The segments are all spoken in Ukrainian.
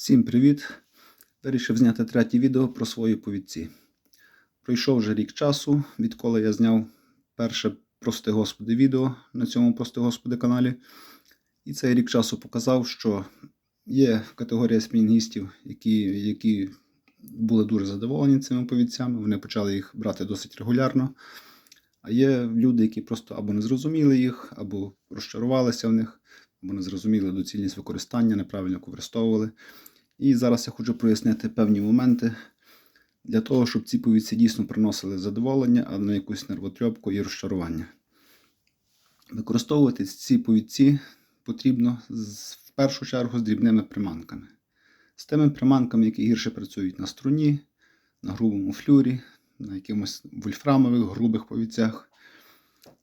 Всім привіт! Вирішив зняти третє відео про свої повідці. Пройшов вже рік часу, відколи я зняв перше прости Господи відео на цьому прости Господи каналі. І цей рік часу показав, що є категорія спінінгістів, які, які були дуже задоволені цими повідцями. Вони почали їх брати досить регулярно. А є люди, які просто або не зрозуміли їх, або розчарувалися в них, або не зрозуміли доцільність використання, неправильно використовували. І зараз я хочу прояснити певні моменти для того, щоб ці повідці дійсно приносили задоволення, а не якусь нервотрьопку і розчарування. Використовувати ці повідці потрібно в першу чергу з дрібними приманками. З тими приманками, які гірше працюють на струні, на грубому флюрі, на якимось вольфрамових грубих повідцях,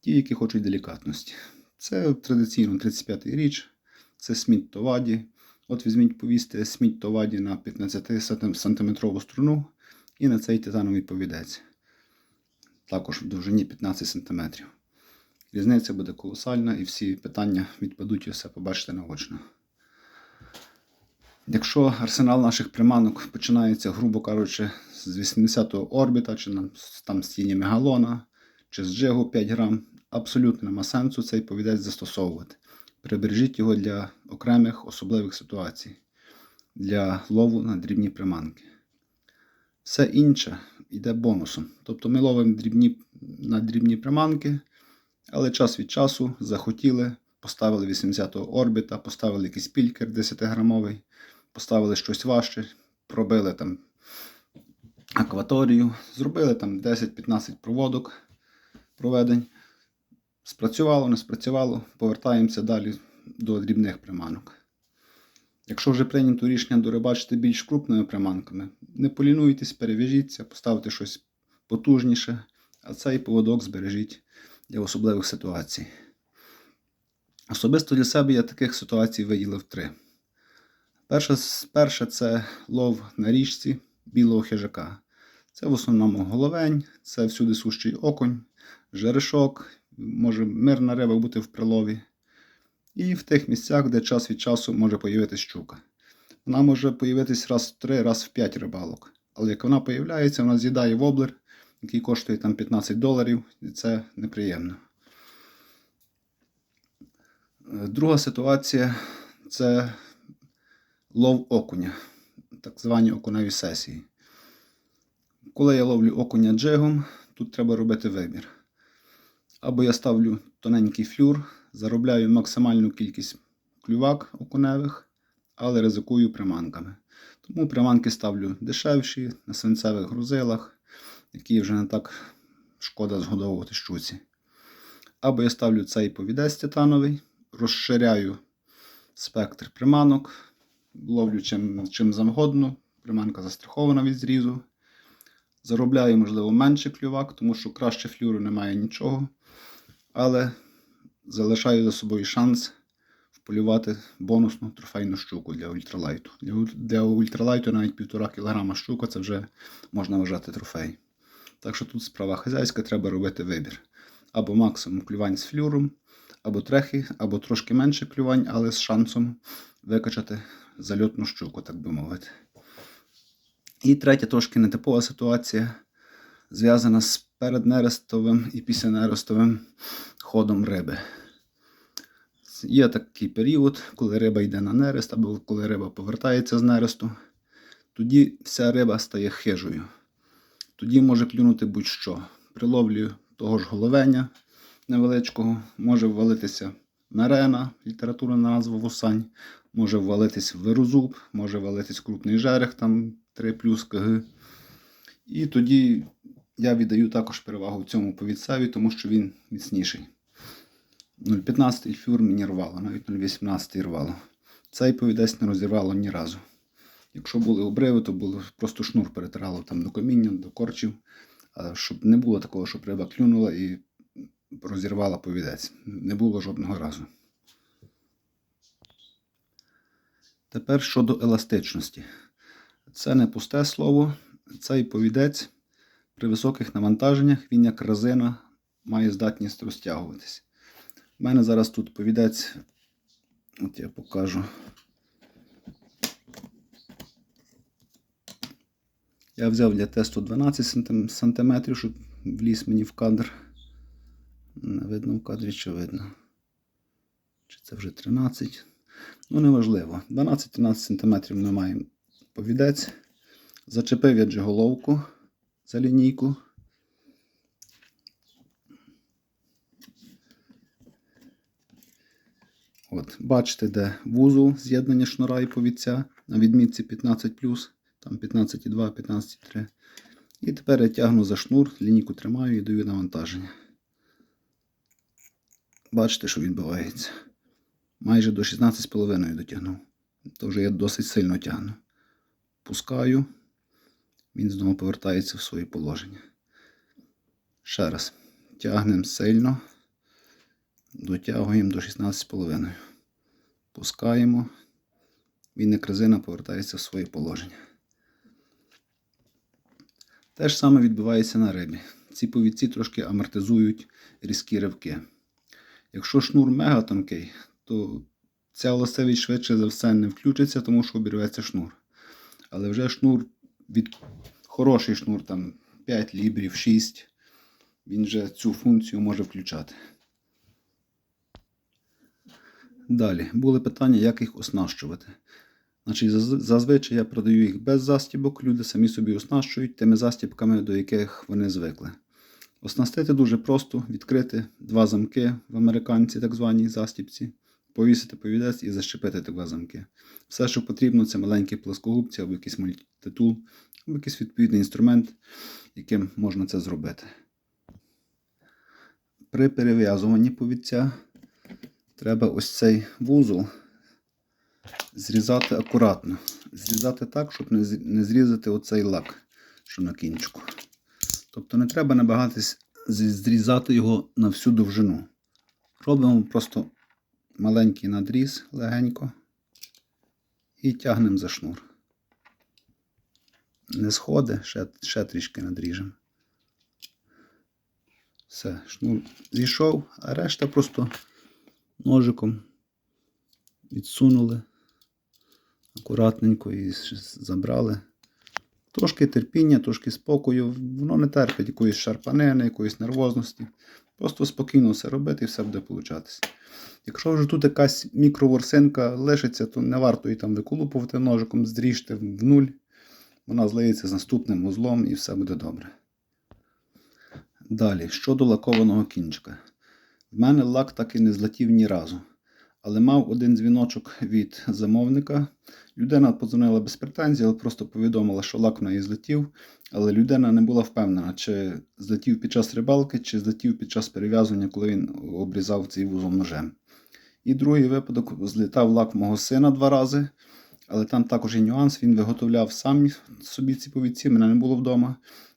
ті, які хочуть делікатності. Це традиційно 35-й річ, це сміт товаді. От візьміть повісти сміть товаді на 15 сантиметрову струну і на цей титановий повідець. Також в довжині 15 см. Різниця буде колосальна і всі питання відпадуть і все побачите наочно. Якщо арсенал наших приманок починається, грубо кажучи, з 80-го орбіта, чи там з тіні мегалона, чи з джигу 5 грам, абсолютно нема сенсу цей повідець застосовувати. Прибережіть його для окремих особливих ситуацій, для лову на дрібні приманки. Все інше йде бонусом. Тобто ми ловимо дрібні, на дрібні приманки, але час від часу захотіли, поставили 80-го орбіта, поставили якийсь пількер 10-грамовий, поставили щось важче, пробили там акваторію, зробили там 10-15 проводок проведень. Спрацювало, не спрацювало, повертаємося далі до дрібних приманок. Якщо вже прийнято рішення дорибачити більш крупними приманками, не полінуйтесь, перев'яжіться, поставте щось потужніше, а цей поводок збережіть для особливих ситуацій. Особисто для себе я таких ситуацій виділив три. Перше, перше це лов на річці білого хижака. Це в основному головень, це всюди сущий окунь, жерешок, може мирна риба бути в прилові. І в тих місцях, де час від часу може появитись щука. Вона може появитись раз в три, раз в п'ять рибалок. Але як вона появляється, вона з'їдає воблер, який коштує там 15 доларів, і це неприємно. Друга ситуація це лов окуня, так звані окуневі сесії. Коли я ловлю окуня джигом, тут треба робити вибір. Або я ставлю тоненький флюр, заробляю максимальну кількість клювак окуневих, але ризикую приманками. Тому приманки ставлю дешевші на свинцевих грузилах, які вже не так шкода згодовувати щуці. Або я ставлю цей повідець титановий, розширяю спектр приманок, ловлю чим, чим завгодно, приманка застрахована від зрізу. Заробляю, можливо, менше клювак, тому що краще флюру немає нічого. Але залишаю за собою шанс вполювати бонусну трофейну щуку для ультралайту. Для, для ультралайту навіть 1,5 кг щука це вже можна вважати трофей. Так що тут справа хазяйська, треба робити вибір. Або максимум клювань з флюром, або трехи, або трошки менше клювань, але з шансом викачати зальотну щуку, так би мовити. І третя трошки нетипова ситуація, зв'язана з переднерестовим і післянерестовим ходом риби. Є такий період, коли риба йде на нерест, або коли риба повертається з нересту. Тоді вся риба стає хижою. Тоді може клюнути будь-що. При ловлі того ж головеня невеличкого може ввалитися мерена, літературна назва вусань, може ввалитись вирозуб, може ввалитись крупний жерех, там 3 плюс КГ. І тоді я віддаю також перевагу цьому повідцеві, тому що він міцніший. 0,15 фюр мені рвало, навіть 0,18 рвало. Цей повідець не розірвало ні разу. Якщо були обриви, то було просто шнур перетирало там до каміння, до корчів. Щоб не було такого, щоб риба клюнула і розірвала повідець. Не було жодного разу. Тепер щодо еластичності. Це не пусте слово. Цей повідець при високих навантаженнях він як резина має здатність розтягуватись. У мене зараз тут повідець, от я покажу. Я взяв для тесту 12 сантим- сантиметрів, щоб вліз мені в кадр. Видно в кадрі, чи видно. Чи це вже 13. Ну, неважливо. 12-13 см ми маємо повідець. Зачепив я джиголовку за лінійку. От, бачите, де вузол з'єднання шнура і повідця на відмітці 15, там 15,2, 15,3. І тепер я тягну за шнур, лінійку тримаю і даю навантаження. Бачите, що відбувається. Майже до 16,5 дотягнув. То вже я досить сильно тягну. Пускаю, він знову повертається в своє положення. Ще раз. Тягнемо сильно, дотягуємо до 16,5. Пускаємо. Він як резина повертається в своє положення. Те ж саме відбувається на рибі. Ці повідці трошки амортизують різкі ривки. Якщо шнур мега тонкий, то ця властивість швидше за все не включиться, тому що обірветься шнур. Але вже шнур від хороший шнур, там 5 лібрів, 6, він вже цю функцію може включати. Далі були питання, як їх оснащувати. Значить, зазвичай я продаю їх без застібок, люди самі собі оснащують тими застібками, до яких вони звикли. Оснастити дуже просто, відкрити два замки в американці, так званій застібці, повісити повідець і защепити ті два замки. Все, що потрібно, це маленькі плоскогубці або якийсь мультитул, або якийсь відповідний інструмент, яким можна це зробити. При перев'язуванні повідця треба ось цей вузол зрізати акуратно. Зрізати так, щоб не зрізати оцей лак, що на кінчику. Тобто не треба намагатись зрізати його на всю довжину. Робимо просто маленький надріз легенько і тягнемо за шнур. Не сходи, ще, ще трішки надріжемо. Все, шнур зійшов, а решта просто ножиком відсунули акуратненько і забрали. Трошки терпіння, трошки спокою. Воно не терпить якоїсь шарпанини, якоїсь нервозності. Просто спокійно все робити і все буде получатись. Якщо вже тут якась мікроворсинка лишиться, то не варто її там виколупувати ножиком, зріжте в нуль. Вона злиється з наступним узлом і все буде добре. Далі, щодо лакованого кінчика. В мене лак так і не злетів ні разу. Але мав один дзвіночок від замовника. Людина подзвонила без претензій, але просто повідомила, що лак в неї злетів. Але людина не була впевнена, чи злетів під час рибалки, чи злетів під час перев'язування, коли він обрізав цей вузол ножем. І другий випадок злітав лак мого сина два рази. Але там також є нюанс. Він виготовляв сам собі ці повідці, мене не було вдома.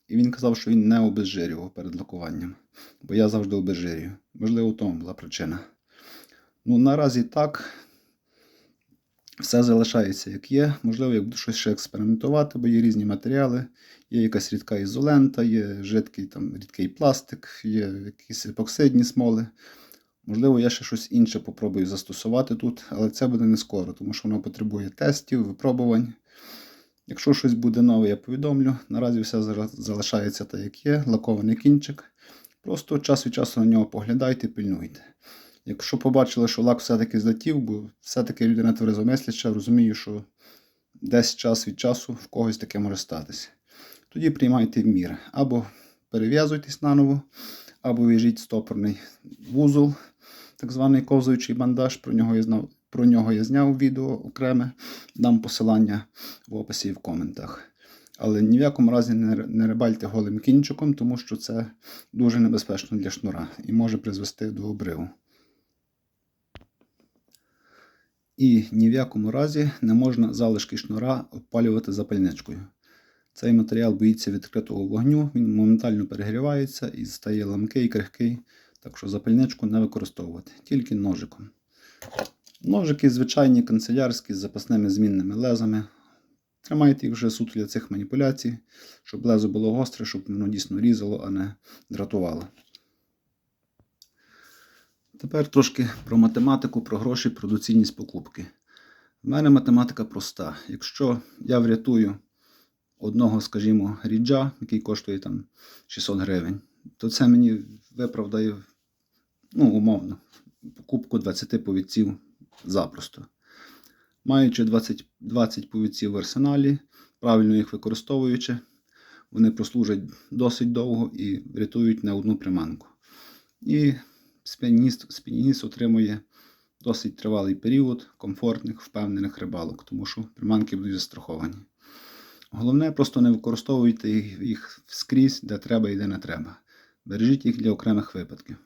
І він казав, що він не обезжирював перед лакуванням. Бо я завжди обезжирюю. Можливо, в тому була причина. Ну, наразі так. Все залишається як є. Можливо, я буду щось ще експериментувати, бо є різні матеріали. Є якась рідка ізолента, є жидкий там, рідкий пластик, є якісь епоксидні смоли. Можливо, я ще щось інше попробую застосувати тут, але це буде не скоро, тому що воно потребує тестів, випробувань. Якщо щось буде нове, я повідомлю. Наразі все залишається так, як є, лакований кінчик. Просто час від часу на нього поглядайте, пильнуйте. Якщо побачили, що лак все-таки злетів, бо все-таки людина тверезомисляча, розумію, що десь час від часу в когось таке може статися. Тоді приймайте міри. Або перев'язуйтесь наново, або в'яжіть стопорний вузол, так званий ковзуючий бандаж. Про нього я знав. Про нього я зняв відео окреме, дам посилання в описі і в коментах. Але ні в якому разі не рибальте голим кінчиком, тому що це дуже небезпечно для шнура і може призвести до обриву. І ні в якому разі не можна залишки шнура обпалювати запальничкою. Цей матеріал боїться відкритого вогню, він моментально перегрівається і стає ламкий, крихкий. Так що запальничку не використовувати, тільки ножиком. Ножики звичайні канцелярські з запасними змінними лезами. Тримайте їх вже суто для цих маніпуляцій, щоб лезо було гостре, щоб воно дійсно різало, а не дратувало. Тепер трошки про математику, про гроші, про доцільність покупки. В мене математика проста. Якщо я врятую одного, скажімо, ріджа, який коштує там 600 гривень, то це мені виправдає, ну, умовно, покупку 20 повідців запросто. Маючи 20, 20 повідців в арсеналі, правильно їх використовуючи, вони прослужать досить довго і врятують не одну приманку. І спініст, спініст отримує досить тривалий період комфортних, впевнених рибалок, тому що приманки будуть застраховані. Головне, просто не використовуйте їх скрізь, де треба і де не треба. Бережіть їх для окремих випадків.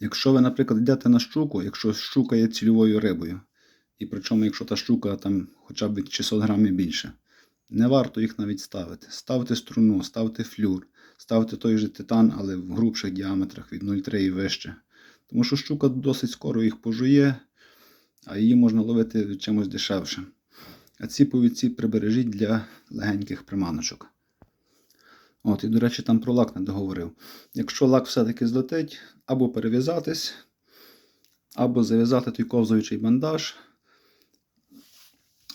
Якщо ви, наприклад, йдете на щуку, якщо щука є цільовою рибою, і причому, якщо та щука там хоча б 600 грамів більше, не варто їх навіть ставити. Ставте струну, ставте флюр, ставте той же титан, але в грубших діаметрах від 0,3 і вище. Тому що щука досить скоро їх пожує, а її можна ловити чимось дешевше. А ці повідці прибережіть для легеньких приманочок. От, і, до речі, там про лак не договорив. Якщо лак все-таки злетить, або перев'язатись, або зав'язати той ковзуючий бандаж.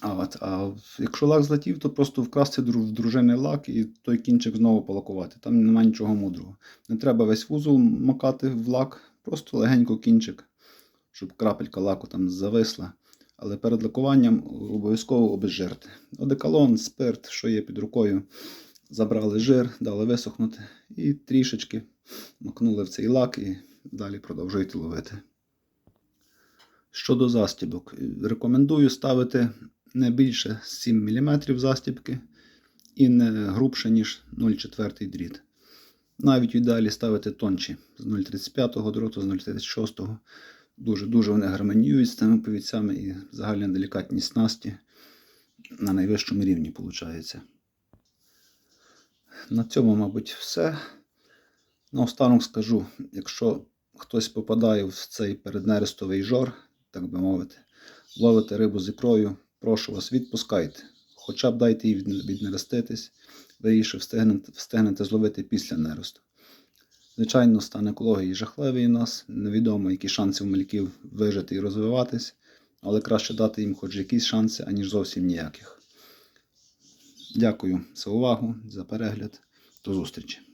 От, а якщо лак злетів, то просто вкрасти в дружини лак і той кінчик знову полакувати. Там немає нічого мудрого. Не треба весь вузол макати в лак, просто легенько кінчик, щоб крапелька лаку там зависла. Але перед лакуванням обов'язково обезжирте. Одеколон, спирт, що є під рукою. Забрали жир, дали висохнути і трішечки макнули в цей лак і далі продовжуєте ловити. Щодо застібок, рекомендую ставити не більше 7 мм застібки і не грубше, ніж 0,4 дріт. Навіть в ідеалі ставити тонші з 0,35 дроту, з 0,36. Дуже-дуже вони гармоніюють з тими повідцями і загальна делікатність снасті на найвищому рівні виходить. На цьому, мабуть, все. Наостанок скажу, якщо хтось попадає в цей переднерестовий жор, так би мовити, ловите рибу з ікрою, прошу вас, відпускайте. Хоча б дайте їй від- віднереститись, ви встигнете, встигнете зловити після неросту. Звичайно, стан екології жахливий у нас, невідомо, які шанси у мальків вижити і розвиватись, але краще дати їм хоч якісь шанси, аніж зовсім ніяких. Дякую за увагу, за перегляд. До зустрічі!